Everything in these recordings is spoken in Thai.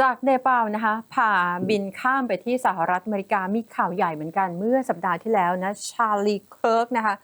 จากเนปาลนะคะผ่าบินข้ามไปที่สหรัฐอเมริกามีข่าวใหญ่เหมือนกันเมื่อสัปดาห์ที่แล้วนะชาลีเคิร์กนะคะ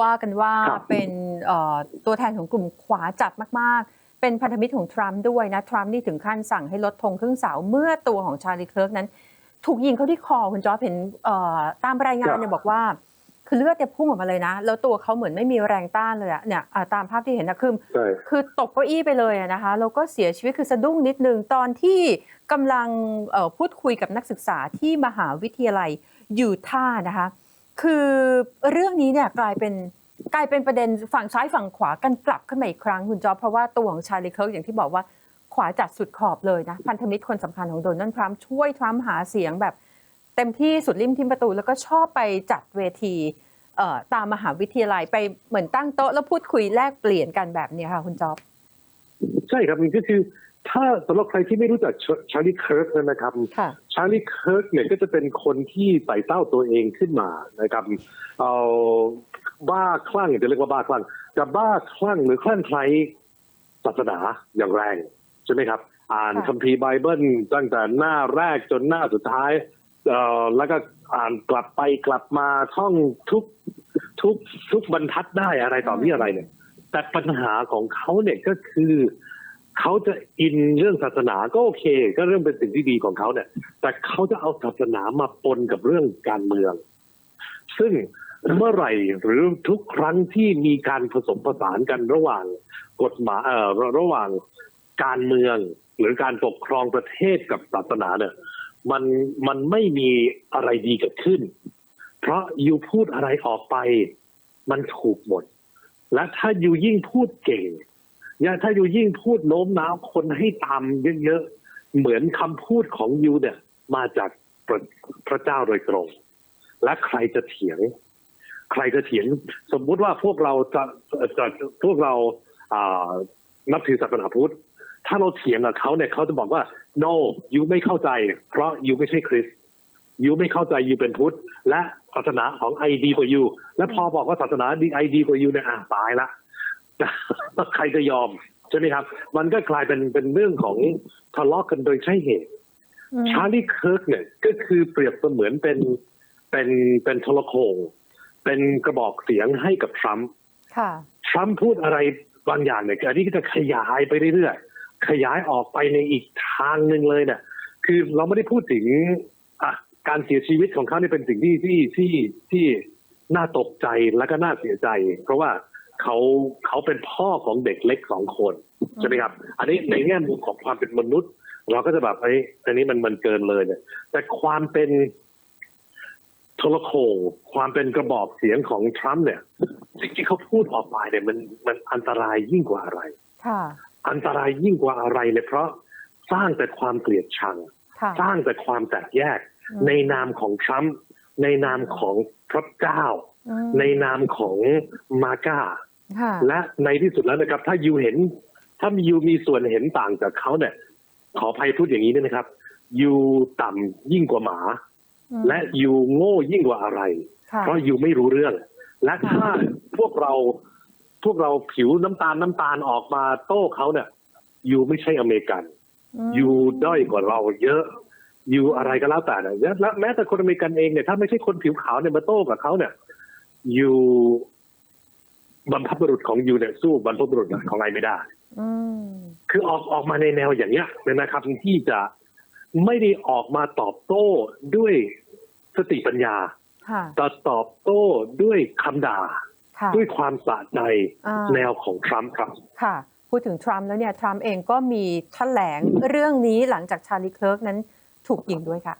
ว่ากันว่าครับเป็นเอ่อตัวแทนของกลุ่มขวาจัดมากๆ เป็นพันธมิตรของทรัมป์ด้วยนะ ทรัมป์นี่ถึงขั้นสั่งให้ลดธงครึ่งเสาเมื่อตัวของชาลีเคิร์กนั้น ถูกยิงเข้าที่คอคุณจอร์จเห็นเอ่อตามรายงานเนี่ยบอกว่า คือเลือดเนี่ยพุ่งออกมาเลยนะ แล้วตัวเขาเหมือนไม่มีแรงต้านเลยอะเนี่ยอ่าตามภาพที่เห็นนะคือใช่ คือตกเก้าอี้ไปเลยอะนะคะแล้วก็เสียชีวิตคือสะดุ้งนิดนึงตอนที่กำลังเอ่อพูดคุยกับนักศึกษาที่มหาวิทยาลัยยูทาห์นะคะ คือเรื่องนี้เนี่ยกลายเป็นกลายเป็นประเด็นฝั่งซ้ายฝั่งขวากันกลับขึ้นมาอีกครั้งคุณจอบเพราะว่าตัวของชาลีเคิร์กอย่างที่บอกว่าขวาจัดสุดขอบเลยนะ พันธมิตรคนสำคัญของโดนัลด์ทรัมป์ช่วยทรัมป์หาเสียงแบบ เต็มที่สุดริมทิมประตู แล้วก็ชอบไปจัดเวทีเอ่อตามมหาวิทยาลัยไปเหมือนตั้งโต๊ะแล้วพูดคุยแลกเปลี่ยนกันแบบเนี้ยค่ะคุณจอบ ใช่ครับมันก็คือถ้าสำหรับใครที่ไม่รู้จักชาร์ลีเคิร์กนะครับค่ะชาร์ลีเคิร์กเนี่ยก็จะเป็นคนที่ไต่เต้าตัวเองขึ้นมานะครับเอาบ้าคลั่งจะเรียกว่าบ้าคลั่งจะบ้าคลั่งหรือคลั่งไคล้ศาสนาอย่างแรงใช่ไหมครับ อ่านค่ะคัมภีร์ไบเบิลตั้งแต่หน้าแรกจนหน้าสุดท้าย เอ่อแล้วก็อ่านกลับไปกลับมาท่องทุกทุกทุกบรรทัดได้อะไรต่อมีอะไรเนี่ย แต่ปัญหาของเขาเนี่ยก็คือเขาจะอินเรื่องศาสนาก็โอเค ก็เรื่องเป็นสิ่งที่ดีของเขาเนี่ย แต่เขาจะเอาศาสนามาปนกับเรื่องการเมือง ซึ่งเมื่อไหร่หรือทุกครั้งที่มีการผสมผสานกันระหว่างกฎหมายเอ่อระระหว่างการเมืองหรือการปกครองประเทศกับศาสนาเนี่ย มันมันไม่มีอะไรดีเกิดขึ้น เพราะยูพูดอะไรออกไป มันถูกหมด และถ้ายูยิ่งพูดเก่งเนี่ยถ้ายูยิ่งพูดโน้มน้าวคนให้ตามเยอะๆ เหมือนคำพูดของยูเนี่ยมาจากพระพระเจ้าโดยตรง และใครจะเถียง ใครจะเถียง สมมุติว่าพวกเราจะจะพวกเราอ่านับถือศาสนาพุทธ ถ้าเราเถียงกับเขาเนี่ยเขาจะบอกว่า no ยูไม่เข้าใจ เพราะยูไม่ใช่คริสต์ยูไม่เข้าใจยูเป็นพุทธ และศาสนาของไอดีกว่ายูและพอบอกว่าศาสนาดีไอดีกว่ายูเนี่ยอะตายละใครจะยอมใช่ไหมครับ มันก็กลายเป็นเป็นเรื่องของทะเลาะกันโดยใช่เหตุชาร์ลีเคิร์กเนี่ยก็คือเปรียบเสมือนเป็นเป็นเป็นโทรโขงเป็นกระบอกเสียงให้กับทรัมป์ค่ะทรัมป์พูดอะไรบางอย่างเนี่ยอันนี้ก็จะขยายไปเรื่อยๆ ขยายออกไปในอีกทางหนึ่งเลยเนี่ยคือเราไม่ได้พูดถึงอะการเสียชีวิตของเขาเนี่ยเป็นสิ่งที่ที่ที่ที่น่าตกใจและก็น่าเสียใจ เพราะว่าเขาเขาเป็นพ่อของเด็กเล็กสองคนใช่ไหมครับ อันนี้ในแง่มุมของความเป็นมนุษย์ เราก็จะแบบไอ้อันนี้มันมันเกินเลยเนี่ย แต่ความเป็นโทรโขงความเป็นกระบอกเสียงของทรัมป์เนี่ย สิ่งที่เขาพูดออกมาเนี่ยมันมันอันตรายยิ่งกว่าอะไร อันตรายยิ่งกว่าอะไรเลยเพราะสร้างแต่ความเกลียดชังค่ะสร้างแต่ความแตกแยกอืมในนามของทรัมป์ในนามของพระเจ้าอืมในนามของมาก้าค่ะและในที่สุดแล้วนะครับ ถ้ายูเห็น ถ้ามียูมีส่วนเห็นต่างจากเขาเนี่ย ขออภัยพูดอย่างนี้ด้วยนะครับยูต่ำยิ่งกว่าหมาอืมและยูโง่ยิ่งกว่าอะไรค่ะเพราะยูไม่รู้เรื่อง และถ้าพวกเรา พวกเราผิวน้ำตาลน้ำตาลออกมาโต้เขาเนี่ยยูไม่ใช่อเมริกันอืมยูด้อยกว่าเราเยอะยูอะไรก็แล้วแต่เนี่ยและแม้แต่คนอเมริกันเองเนี่ยถ้าไม่ใช่คนผิวขาวเนี่ยมาโต้กับเขาเนี่ยยูบรรพบุรุษของยูเนี่ยสู้บรรพบุรุษของไอไม่ได้อืมคือออกออกมาในแนวอย่างเนี้ยนะครับที่จะไม่ได้ออกมาตอบโต้ด้วยสติปัญญาค่ะแต่ตอบโต้ด้วยคำด่าค่ะ ด้วยความสะใจอ่าแนวของทรัมป์ครับค่ะพูดถึงทรัมป์แล้วเนี่ยทรัมป์เองก็มีแถลงเรื่องนี้หลังจากชาลีเคิร์กนั้นถูกยิงด้วยค่ะ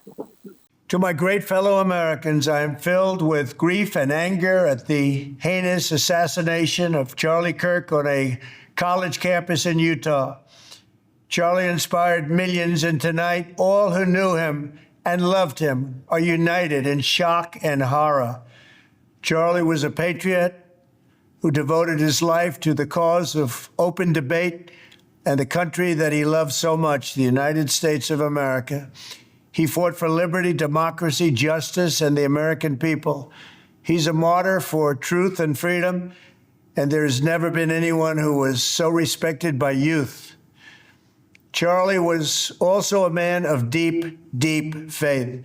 To my great fellow Americans, I am filled with grief and anger at the heinous assassination of Charlie Kirk on a college campus in Utah. Charlie inspired millions, and tonight, all who knew him and loved him are united in shock and horror. Charlie was a patriot who devoted his life to the cause of open debate and the country that he loved so much, the United States of America. He fought for liberty, democracy, justice, and the American people. He's a martyr for truth and freedom, and there has never been anyone who was so respected by youth. Charlie was also a man of deep, deep faith.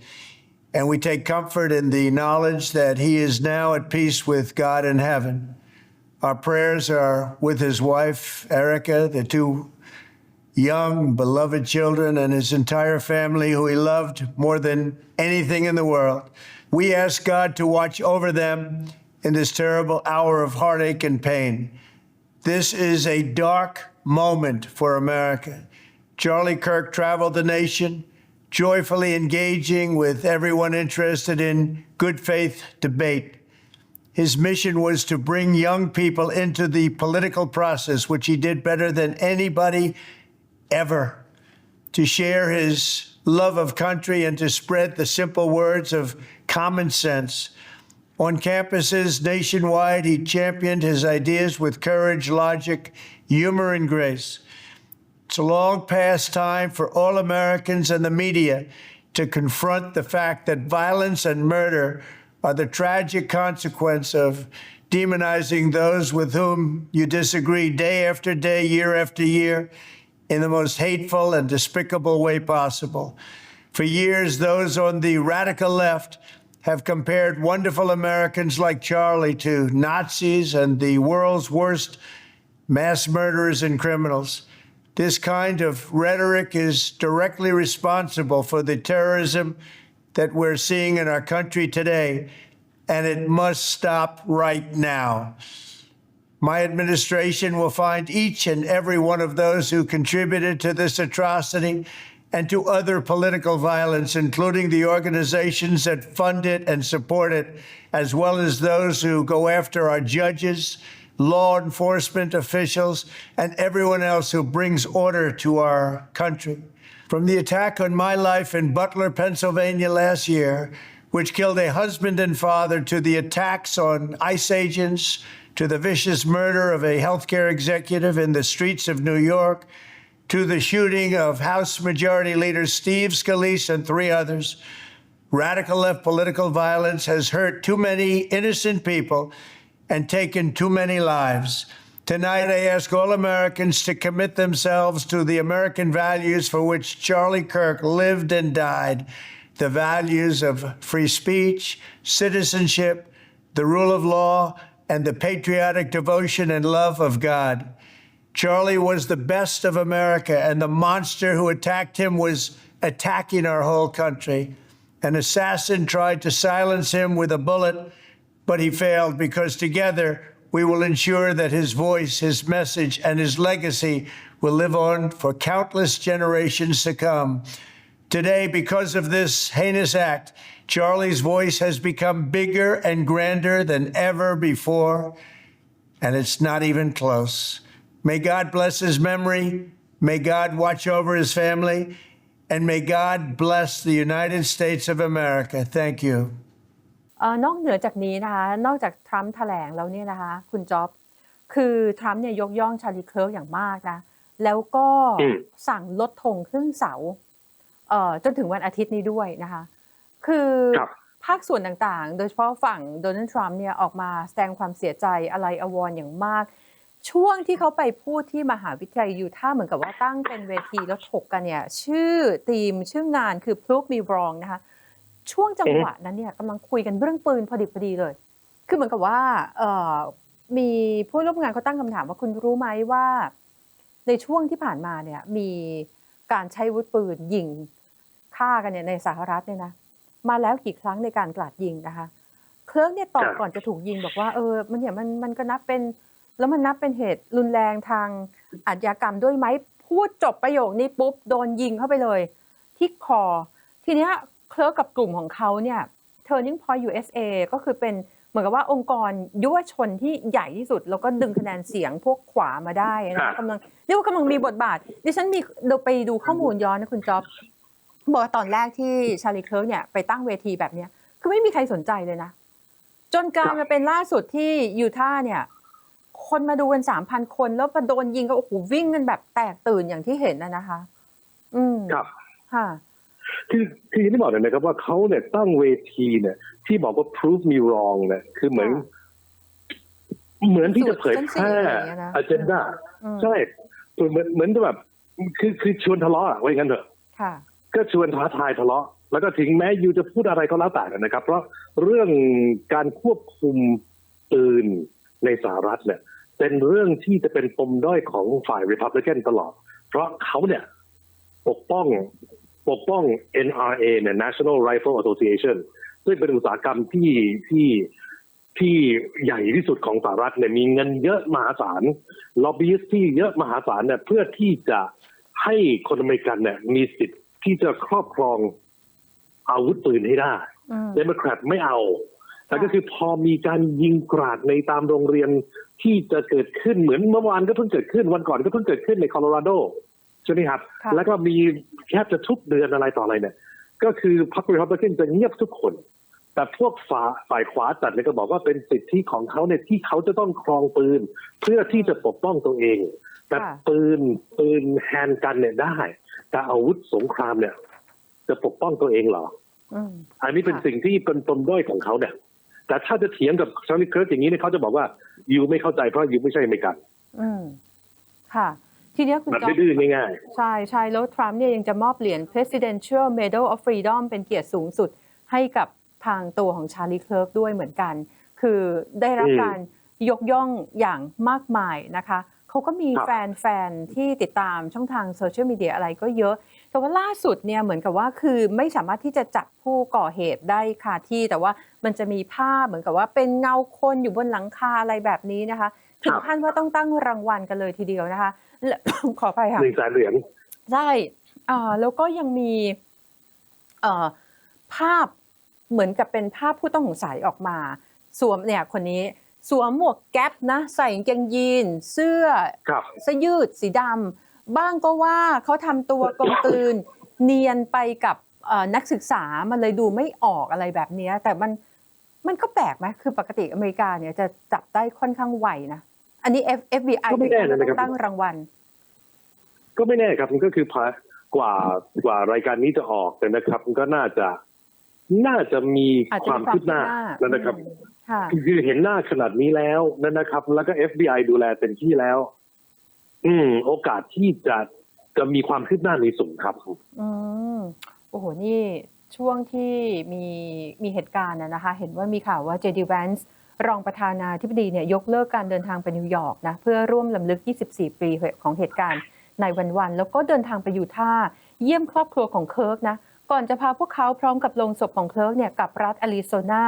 And we take comfort in the knowledge that he is now at peace with God in heaven. Our prayers are with his wife, Erica, the two young, beloved children, and his entire family, who he loved more than anything in the world. We ask God to watch over them in this terrible hour of heartache and pain. This is a dark moment for America. Charlie Kirk traveled the nation, joyfully engaging with everyone interested in good faith debate. His mission was to bring young people into the political process, which he did better than anybody ever, to share his love of country and to spread the simple words of common sense. On campuses nationwide, he championed his ideas with courage, logic, humor, and grace. It's a long past time for all Americans and the media to confront the fact that violence and murder are the tragic consequence of demonizing those with whom you disagree day after day, year after year, in the most hateful and despicable way possible. For years, those on the radical left have compared wonderful Americans like Charlie to Nazis and the world's worst mass murderers and criminals. This kind of rhetoric is directly responsible for the terrorism that we're seeing in our country today, and it must stop right now. My administration will find each and every one of those who contributed to this atrocity and to other political violence, including the organizations that fund it and support it, as well as those who go after our judges, law enforcement officials, and everyone else who brings order to our country. From the attack on my life in Butler, Pennsylvania last year, which killed a husband and father, to the attacks on ICE agents, to the vicious murder of a healthcare executive in the streets of New York, to the shooting of House Majority Leader Steve Scalise and three others. Radical left political violence has hurt too many innocent people and taken too many lives. Tonight, I ask all Americans to commit themselves to the American values for which Charlie Kirk lived and died the values of free speech, citizenship, the rule of law, and the patriotic devotion and love of God. Charlie was the best of America, and the monster who attacked him was attacking our whole country. An assassin tried to silence him with a bullet, but he failed because together we will ensure that his voice, his message, and his legacy will live on for countless generations to come. Today, because of this heinous act, Charlie's voice has become bigger and grander than ever before, and it's not even close. May God bless his memory. May God watch over his family. And may God bless the United States of America. Thank you. เอ่อนอกเหนือจากนี้นะคะ นอกจากทรัมป์แถลงแล้วเนี่ยนะคะ คุณจ๊อบ คือทรัมป์เนี่ยยกย่องชาลีเคิร์กอย่างมากนะ แล้วก็อืมสั่งลดธงครึ่งเสาเอ่อจนถึงวันอาทิตย์นี้ด้วยนะคะ คือครับ ภาคส่วนต่างๆ โดยเฉพาะฝั่งโดนัลด์ทรัมป์เนี่ยออกมาแสดงความเสียใจอะไรอาวรณ์อย่างมาก ช่วงที่เขาไปพูดที่มหาวิทยาลัยยูท่าห์เหมือนกับว่าตั้งเป็นเวทีแล้วถกกันเนี่ย ชื่อทีมชื่องานคือ Prove Me Wrong นะคะ ช่วงจังหวะนั้นเนี่ยกำลังคุยกันเรื่องปืนพอดิบพอดีเลย คือเหมือนกับว่าเอ่อมีผู้ร่วมงานเขาตั้งคำถามว่าคุณรู้ไหมว่า ในช่วงที่ผ่านมาเนี่ยมีการใช้อาวุธปืนยิงฆ่ากันเนี่ยในสหรัฐเนี่ยนะมาแล้วกี่ครั้งในการกราดยิงนะคะเคลิร์กเนี่ยตอบครับก่อนจะถูกยิงบอกว่าเออมันเนี่ยมันมันก็นับเป็นแล้วมันนับเป็นเหตุรุนแรงทางอาชญากรรมด้วยไหมพูดจบประโยคนี้ปุ๊บโดนยิงเข้าไปเลย ที่คอ ทีเนี้ย เคลิร์กกับกลุ่มของเขาเนี่ย Turning Point USA ก็คือเป็นเหมือนกับว่าองค์กรยุวชนที่ใหญ่ที่สุด แล้วก็ดึงคะแนนเสียงพวกขวามาได้นะคะกำลังเรียกว่ากำลังมีบทบาท ดิฉันมีเราไปดูข้อมูลย้อนนะคุณจ๊อบบอกว่าตอนแรกที่ชาลีเคิร์กเนี่ยไปตั้งเวทีแบบเนี้ยคือไม่มีใครสนใจเลยนะ จนกลายมาเป็นล่าสุดที่ยูทาห์เนี่ย คนมาดูกันสามพันคน แล้วพอโดนยิงก็โอ้โหวิ่งกันแบบแตกตื่นอย่างที่เห็นนะนะคะ อืมครับค่ะ คือคือที่บอกเลยนะครับว่าเขาเนี่ยตั้งเวทีเนี่ย ที่บอกว่า prove me wrong เนี่ยคือเหมือนค่ะเหมือนที่จะเผยแพร่สูตรเส้นสีอะไรอย่างเงี้ยนะ agenda อืมใช่เหมือนเหมือนแบบ คือคือชวนทะเลาะอะไว้งั้นเถอะค่ะก็ชวนท้าทายทะเลาะ แล้วก็ถึงแม้ยูจะพูดอะไรก็แล้วแต่นะครับ เพราะเรื่องการควบคุมปืนในสหรัฐเนี่ย เป็นเรื่องที่จะเป็นปมด้อยของฝ่าย Republican ตลอด เพราะเขาเนี่ย ปกป้อง ปกป้อง NRA เนี่ย National Rifle Association ซึ่งเป็นอุตสาหกรรมที่ที่ที่ใหญ่ที่สุดของสหรัฐเนี่ยมีเงินเยอะมหาศาลล็อบบี้ที่เยอะมหาศาลเนี่ยเพื่อที่จะให้คนอเมริกันเนี่ยมีสิทธิ์ที่จะครอบครองอาวุธปืนให้ได้อืมเดโมแครตไม่เอา แต่ก็คือพอมีการยิงกราดในตามโรงเรียนที่จะเกิดขึ้นเหมือนเมื่อวานก็เพิ่งเกิดขึ้นวันก่อนก็เพิ่งเกิดขึ้นในโคโลราโดใช่ไหมครับค่ะแล้วก็มีแทบจะทุกเดือนอะไรต่ออะไรเนี่ย ก็คือพรรครีพับลิกันจะเงียบทุกคน แต่พวกฝ่าฝ่ายขวาจัดเนี่ยก็บอกว่าเป็นสิทธิของเขาเนี่ยที่เขาจะต้องครองปืน เพื่อที่จะปกป้องตัวเอง แต่ค่ะปืนปืนแฮนด์กันเนี่ยได้ แต่อาวุธสงครามเนี่ย จะปกป้องตัวเองเหรออืมอันนี้เป็นค่ะสิ่งที่เป็นปมด้อยของเขาเนี่ย แต่ถ้าจะเถียงกับชาร์ลีเคิร์กอย่างนี้เนี่ยเขาจะบอกว่ายูไม่เข้าใจเพราะยูไม่ใช่อเมริกัน อืม ค่ะ ทีเนี้ยคุณแบบจอมดื้อๆง่ายใช่ใช่แล้วทรัมป์เนี่ยยังจะมอบเหรียญ Presidential Medal of Freedom เป็นเกียรติสูงสุดให้กับทางตัวของชาลีเคลิร์กด้วยเหมือนกัน คือได้รับอืมการยกย่องอย่างมากมายนะคะ เขาก็มีครับแฟนแฟนๆ ที่ติดตามช่องทางโซเชียลมีเดียอะไรก็เยอะ แต่ว่าล่าสุดเนี่ยเหมือนกับว่าคือไม่สามารถที่จะจับผู้ก่อเหตุได้คาที่ แต่ว่ามันจะมีภาพเหมือนกับว่าเป็นเงาคนอยู่บนหลังคาอะไรแบบนี้นะคะ ถึงขั้นว่าต้องตั้งรางวัลกันเลยทีเดียวนะคะและขอไปๆค่ะหนึ่งแสนเหรียญใช่อ่าแล้วก็ยังมีเอ่อภาพเหมือนกับเป็นภาพผู้ต้องสงสัยออกมา สวมเนี่ยคนนี้สวมหมวกแก๊ปนะ ใส่กางเกงยีน เสื้อครับเสื้อยืดสีดำบ้างก็ว่าเขาทำตัวกลมกลืนเนียนไปกับเอ่อนักศึกษามันเลยดูไม่ออกอะไรแบบเนี้ยแต่มันมันก็แปลกไหมคือปกติอเมริกาเนี่ยจะจับได้ค่อนข้างไวนะ อันนี้ F FBI ก็ไม่แน่นะถึงครับขั้นต้องตั้งรางวัล ก็ไม่แน่ครับมันก็คือพากว่ากว่ารายการนี้จะออกเนี่ยนะครับ มันก็น่าจะน่าจะมีอาจคจะวามมีความคืบหน้าคืบหน้านั่นนะครับอืมค่ะคือเห็นหน้าขนาดนี้แล้วนั่นนะครับ แล้วก็ FBI ดูแลเต็มที่แล้ว อืม โอกาสที่จะจะมีความคืบหน้ามีสูงครับ อืมโอ้โห นี่ช่วงที่มีมีเหตุการณ์นะนะคะ เห็นว่ามีข่าวว่า JD Vance รองประธานาธิบดีเนี่ยยกเลิกการเดินทางไปนิวยอร์กนะเพื่อร่วมลำลึก 24 ปีของเหตุการณ์ในวันๆแล้วก็เดินทางไปยูทาห์เยี่ยมครอบครัวของเคิร์กนะก่อนจะพาพวกเขาพร้อมกับโลงศพของเคิร์กเนี่ยกลับรัฐแอริโซนา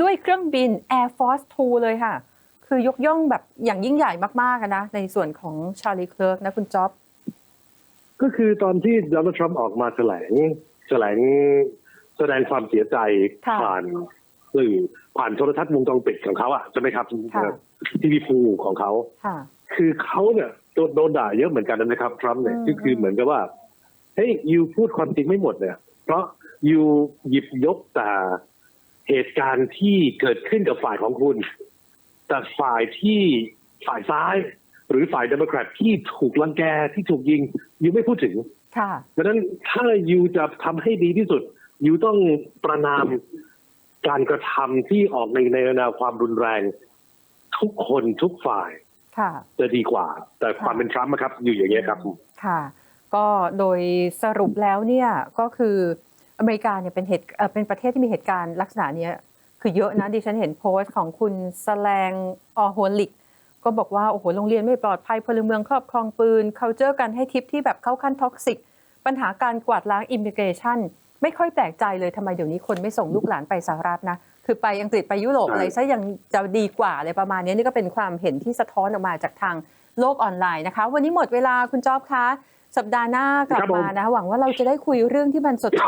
ด้วยเครื่องบิน Air Force 2 เลยค่ะ คือยกย่องแบบอย่างยิ่งใหญ่มากๆอะนะในส่วนของชาลีเคิร์กนะคุณจ๊อบ ก็คือตอนที่โดนัลด์ทรัมป์ออกมาแถลงแถลงแสดงความเสียใจค่ะผ่าน สื่อผ่านโทรทัศน์วงจรปิดของเขาอะใช่ไหมครับค่ะทีวีพูของเขาค่ะคือเขาเนี่ยโดนโดนด่าเยอะเหมือนกันนะครับทรัมป์เนี่ยอืมก็คือเหมือนกับว่าเฮ้ยยูพูดความจริงไม่หมดเนี่ย เพราะยูหยิบยกแต่เหตุการณ์ที่เกิดขึ้นกับฝ่ายของคุณ แต่ฝ่ายที่ฝ่ายซ้าย หรือฝ่ายเดโมแครตที่ถูกลังแกที่ถูกยิงยูไม่พูดถึงค่ะดังนั้นถ้ายูจะทำให้ดีที่สุดยูต้องประนาม การกระทำที่ออกในในแนวความรุนแรง ทุกคนทุกฝ่ายค่ะจะดีกว่า แต่ค่ะความเป็นทรัมป์อะครับ อยู่อย่างเงี้ยครับ ค่ะ ก็โดยสรุปแล้วเนี่ยก็คืออเมริกาเนี่ยเป็นเหตุเอ่อเป็นประเทศที่มีเหตุการณ์ลักษณะเนี้ยคือเยอะนะดิฉันเห็นโพสต์ของคุณสแลงออโฮลิก ก็บอกว่าโอ้โหโรงเรียนไม่ปลอดภัยพลเมืองครอบครองปืนเคาเจอร์การให้ทิปที่แบบเข้าขั้นท็อกซิก ปัญหาการกวาดล้างอิมิเกรชัน ไม่ค่อยแปลกใจเลยทำไมเดี๋ยวนี้คนไม่ส่งลูกหลานไปสหรัฐนะ คือไปอังกฤษไปยุโรปใช่อะไรซะยังจะดีกว่าอะไรประมาณนี้นี่ก็เป็นความเห็นที่สะท้อนออกมาจากทางโลกออนไลน์นะคะ วันนี้หมดเวลาคุณจ๊อบคะสัปดาห์หน้ากลับมานะคะหวังว่าเราจะได้คุยเรื่องที่มันสดใส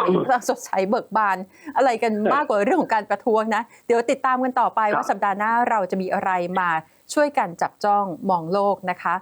สดใสเบิกบาน อะไรกันมากกว่าเรื่องของการประท้วงนะ เดี๋ยวติดตามกันต่อไปว่าสัปดาห์หน้าเราจะมีอะไรมาช่วยกันจับจ้องมองโลกนะคะ